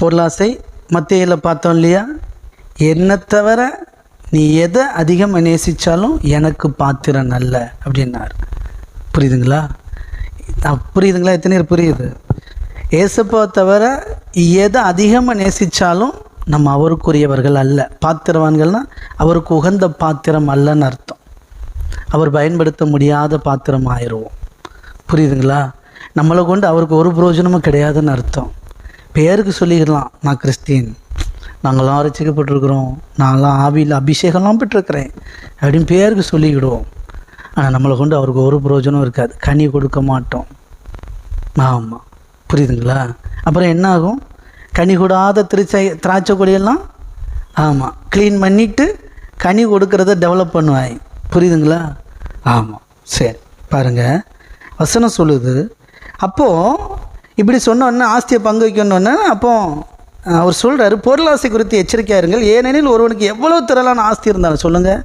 பொருளாசை மத்தியில் பார்த்தோம் இல்லையா? என்னை தவிர நீ எதை அதிகமாக நேசித்தாலும் எனக்கு பாத்திரம் நல்ல அப்படின்னார். புரியுதுங்களா? புரியுதுங்களா? எத்தனை பேர் புரியுது? ஏசப்போ தவிர எதை அதிகமாக நேசித்தாலும் நம்ம அவருக்குரியவர்கள் அல்ல. பாத்திரவான்கள்னால் அவருக்கு உகந்த பாத்திரம் அல்லன்னு அர்த்தம். அவர் பயன்படுத்த முடியாத பாத்திரம் ஆயிடுவோம் புரியுதுங்களா? நம்மளை கொண்டு அவருக்கு ஒரு பிரயோஜனமும் கிடையாதுன்னு அர்த்தம். பேருக்கு சொல்லிக்கலாம் நான் கிறிஸ்டின் நாங்களாம் ரசிக்கப்பட்டிருக்கிறோம் நாங்களாம் ஆவியில் அபிஷேகம்லாம் பெற்றிருக்கிறேன். அப்படின்னு பேருக்கு சொல்லிக்கிடுவோம். ஆனால் நம்மளை கொண்டு அவருக்கு ஒரு பிரயோஜனம் இருக்காது. கனி கொடுக்க மாட்டோம். ஆமாம் புரியுதுங்களா? அப்புறம் என்ன ஆகும்? கனி கூடாத திருச்சை திராட்சை கொடியெல்லாம்? ஆமாம் க்ளீன் பண்ணிவிட்டு கனி கொடுக்கறத டெவலப் பண்ணுவாய். புரியுதுங்களா? ஆமாம் சரி. பாருங்கள் வசனம் சொல்லுது அப்போது இப்படி சொன்னோன்னே ஆஸ்தியை பங்கு வைக்கணுன்னே அப்போ அவர் சொல்கிறாரு பொருளாசை குறித்து எச்சரிக்கையாக இருங்கள். ஏனெனில் ஒருவனுக்கு எவ்வளோ திரளான ஆஸ்தி இருந்தாலும் சொல்லுங்கள்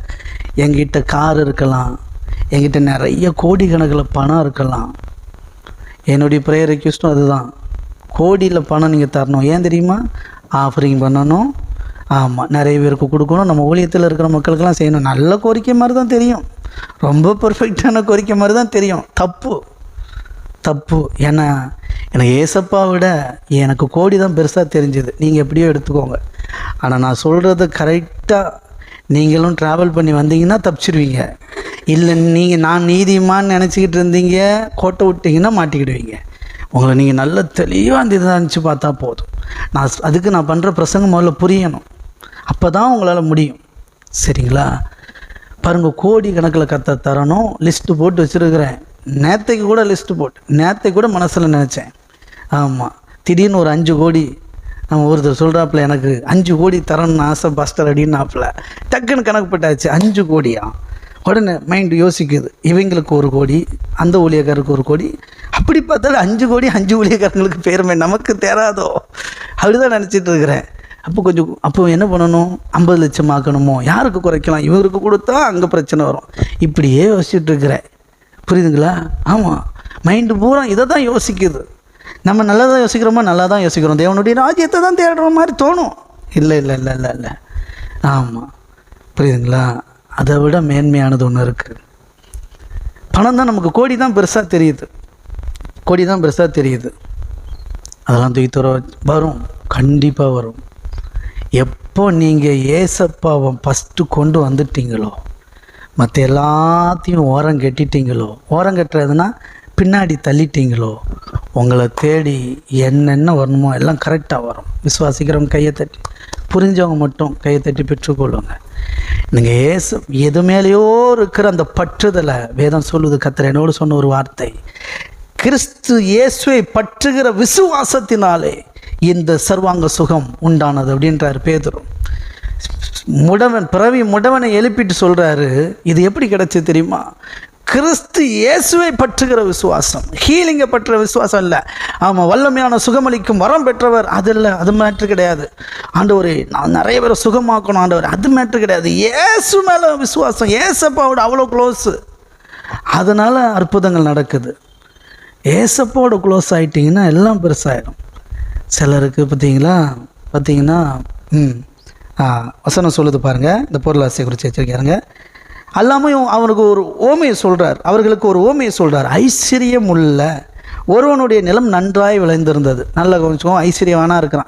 எங்கிட்ட கார் இருக்கலாம். என்கிட்ட நிறைய கோடிக்கணக்கில் பணம் இருக்கலாம். என்னுடைய ப்ரேயர் ரெக்வஸ்ட்டும் அதுதான். கோடியில் பணம் நீங்கள் தரணும். ஏன் தெரியுமா? ஆஃபரிங் பண்ணணும். ஆமாம் நிறைய பேருக்கு கொடுக்கணும். நம்ம ஊழியத்தில் இருக்கிற மக்களுக்கெல்லாம் செய்யணும். நல்ல கோரிக்கை மாதிரி தான் தெரியும். ரொம்ப பர்ஃபெக்டான கோரிக்கை மாதிரி தான் தெரியும். தப்பு. தப்பு. ஏன்னா எனக்கு ஏசப்பா விட எனக்கு கோடி தான் பெருசாக தெரிஞ்சுது. நீங்கள் எப்படியோ எடுத்துக்கோங்க. ஆனால் நான் சொல்கிறத கரெக்டாக நீங்களும் ட்ராவல் பண்ணி வந்தீங்கன்னா தப்பிச்சிருவீங்க. இல்லை நீங்கள் நான் நீதிமான்னு நினச்சிக்கிட்டு இருந்தீங்க கோட்டை விட்டீங்கன்னா மாட்டிக்கிடுவீங்க. உங்களை நீங்கள் நல்ல தெளிவாக அந்த இதை நினச்சி பார்த்தா போதும். நான் அதுக்கு நான் பண்ணுற பிரசங்கம் முதல்ல புரியணும். அப்போ தான் உங்களால் முடியும். சரிங்களா? பாருங்கள் கோடி கணக்கில் கத்த தரணும். லிஸ்ட்டு போட்டு வச்சுருக்கிறேன். நேத்தைக்கு கூட லிஸ்ட்டு போட்டு நேத்தைக்கு கூட மனசில் நினச்சேன். ஆமாம் திடீர்னு ஒரு அஞ்சு கோடி நம்ம ஒருத்தர் சொல்கிறாப்புல எனக்கு அஞ்சு கோடி தரணும்னு ஆசை பஸ்டர் அப்படின்னாப்புல டக்குன்னு கணக்கு பட்டாச்சு அஞ்சு கோடியா? உடனே மைண்டு யோசிக்குது இவங்களுக்கு ஒரு கோடி அந்த ஊழியக்காரருக்கு ஒரு கோடி அப்படி பார்த்தாலும் அஞ்சு கோடி அஞ்சு ஊழியக்காரங்களுக்கு பேருமே நமக்கு தேராதோ? அப்படிதான் நினச்சிட்டு இருக்கிறேன். அப்போ கொஞ்சம் அப்போ என்ன பண்ணணும்? ஐம்பது லட்சம் ஆக்கணுமோ? யாருக்கு குறைக்கலாம்? இவருக்கு கொடுத்தா அங்கே பிரச்சனை வரும். இப்படியே யோசிச்சுட்டு இருக்கிறேன். புரியுதுங்களா? ஆமாம் மைண்டு பூரா இதை தான் யோசிக்குது. நம்ம நல்லதாக யோசிக்கிறோமா? நல்லா தான் யோசிக்கிறோம். தேவனுடைய ராஜ்யத்தை தான் தேடுற மாதிரி தோணும். இல்லை இல்லை இல்லை இல்லை இல்லை. ஆமாம் புரியுதுங்களா? அதை விட மேன்மையானது ஒன்று இருக்குது பணம் தான் நமக்கு கோடி தான் பெருசாக தெரியுது. கோடி தான் பெருசாக தெரியுது. அதெல்லாம் தூக்கி தூர வரும். கண்டிப்பாக வரும். எப்போ நீங்கள் ஏசப்பாவை ஃபஸ்ட்டு கொண்டு வந்துட்டீங்களோ மற்ற எல்லாத்தையும் ஓரம் கட்டிட்டீங்களோ? ஓரம் கட்டுறதுன்னா பின்னாடி தள்ளிட்டீங்களோ? உங்களை தேடி என்னென்ன வரணுமோ எல்லாம் கரெக்டாக வரும். விசுவாசிக்கிறவங்க கையை தட்டி புரிஞ்சவங்க மட்டும் கையை தட்டி பெற்றுக்கொள்ளுங்க. நீங்கள் ஏசு எது மேலேயோ இருக்கிற அந்த பற்றுதலை வேதம் சொல்லுது கத்திர என்னோடு சொன்ன ஒரு வார்த்தை. கிறிஸ்து இயேசுவை பற்றுகிற விசுவாசத்தினாலே இந்த சர்வாங்க சுகம் உண்டானது அப்படின்றார் பேதரும் முடவன் பிறவி முடவனை எழுப்பிட்டு சொல்கிறாரு இது எப்படி கிடைச்சது தெரியுமா? கிறிஸ்து இயேசுவை பற்றுகிற விசுவாசம். ஹீலிங்கை பற்ற விசுவாசம் இல்லை. ஆமாம் வல்லமையான சுகமளிக்கும் வரம் பெற்றவர் அது இல்லை அது மேட்ரு கிடையாது. ஆண்டவர் நான் நிறைய பேரை சுகமாக்கணும் ஆண்டவர் அது மேட்ரு கிடையாது. இயேசு மேலே விசுவாசம் ஏசப்பாவோட அவ்வளோ க்ளோஸு அதனால் அற்புதங்கள் நடக்குது. ஏசப்பாவோட க்ளோஸ் ஆகிட்டிங்கன்னா எல்லாம் பெருசாகிடும் சிலருக்கு பார்த்தீங்களா? பார்த்தீங்கன்னா ம். வசனம் சொல்லுது பாருங்கள் இந்த பொருளாசை குறித்து வச்சிருக்காருங்க அல்லாமையும் அவனுக்கு ஒரு ஓமையை சொல்கிறார் அவர்களுக்கு ஒரு ஓமையை சொல்கிறார் ஐஸ்வர்யம் உள்ள ஒருவனுடைய நிலம் நன்றாய் விளைந்திருந்தது. நல்ல கொஞ்சம் ஐஸ்வர்யவானாக இருக்கிறான்.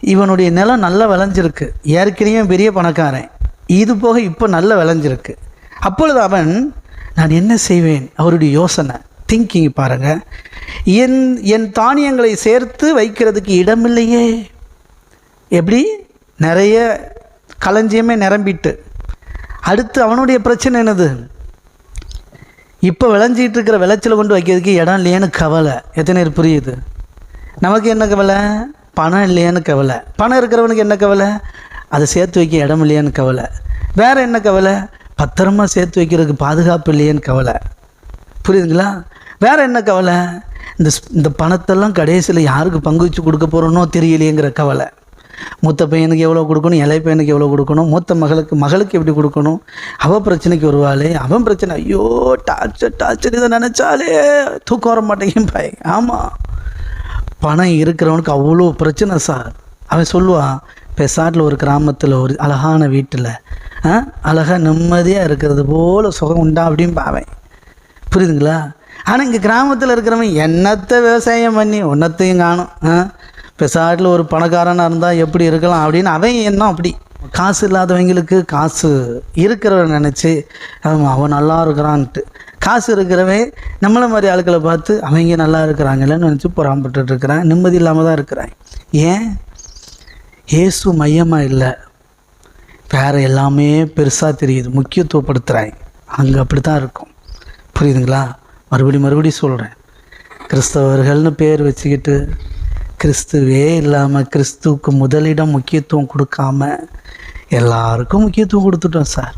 இவனுடைய நிலம் நல்லா விளைஞ்சிருக்கு. ஏற்கனவே பெரிய பணக்காரன். இது போக இப்போ நல்லா விளைஞ்சிருக்கு. அப்பொழுது அவன் நான் என்ன செய்வேன்? அவருடைய யோசனை. திங்கிங் பாருங்கள் என் என் தானியங்களை சேர்த்து வைக்கிறதுக்கு இடமில்லையே. எப்படி? நிறைய களஞ்சியமே நிரம்பிட்டு. அடுத்து அவனுடைய பிரச்சனை என்னது? இப்போ விளைஞ்சிட்டு இருக்கிற விளைச்சலை கொண்டு வைக்கிறதுக்கு இடம் இல்லையேன்னு கவலை. எத்தனை பேர் புரியுது? நமக்கு என்ன கவலை? பணம் இல்லையான்னு கவலை. பணம் இருக்கிறவனுக்கு என்ன கவலை? அதை சேர்த்து வைக்க இடம் இல்லையான்னு கவலை. வேறு என்ன கவலை? பத்திரமா சேர்த்து வைக்கிறதுக்கு பாதுகாப்பு இல்லையேன்னு கவலை. புரியுதுங்களா? வேற என்ன கவலை? இந்த ஸ்- இந்த பணத்தெல்லாம் கடைசியில் யாருக்கு பங்கு வச்சு கொடுக்க போகிறோன்னோ தெரியலையேங்கிற கவலை. மூத்த பையனுக்கு எவ்வளோ கொடுக்கணும் இலை பையனுக்கு எவ்வளோ கொடுக்கணும் மூத்த மகளுக்கு மகளுக்கு எப்படி கொடுக்கணும்? அவள் பிரச்சனைக்கு வருவாளே அவன் பிரச்சனை. ஐயோ டார்ச்சர் டார்ச்சர் இதை நினச்சாலே தூக்கம் வர மாட்டேங்க பாய் ஆமாம் பணம் இருக்கிறவனுக்கு அவ்வளோ பிரச்சனை சார். அவன் சொல்லுவான் பெசாட்டில் ஒரு கிராமத்தில் ஒரு அழகான வீட்டில் அழகாக நிம்மதியாக இருக்கிறது போல் சுகம் உண்டா அப்படின்னு பாவேன். புரியுதுங்களா? ஆனால் இங்கே கிராமத்தில் இருக்கிறவன் என்னத்தை விவசாயம் பண்ணி ஒன்றத்தையும் காணும் ஆ? பெசாட்டில் ஒரு பணக்காரனாக இருந்தால் எப்படி இருக்கலாம் அப்படின்னு அவன் என்ன அப்படி. காசு இல்லாதவங்களுக்கு காசு இருக்கிறவன் நினச்சி அவன் அவன் நல்லா இருக்கிறான்ட்டு. காசு இருக்கிறவன் நம்மளை மாதிரி ஆட்களை பார்த்து அவங்க நல்லா இருக்கிறாங்களேன்னு நினச்சி புறாம்பட்டு இருக்கிறான். நிம்மதி இல்லாமல் தான் இருக்கிறான். ஏன்? இயேசு மையமாக இல்லை. வேறு எல்லாமே பெருசாக தெரியுது. முக்கியத்துவப்படுத்துகிறாங்க அங்கே அப்படி தான் இருக்கும். புரியுதுங்களா? மறுபடி மறுபடி சொல்கிறேன் கிறிஸ்தவர்கள்னு பேர் வச்சுக்கிட்டு கிறிஸ்துவே இல்லாமல் கிறிஸ்துவுக்கு முதலிடம் முக்கியத்துவம் கொடுக்காம எல்லாருக்கும் முக்கியத்துவம் கொடுத்துட்டோம் சார்.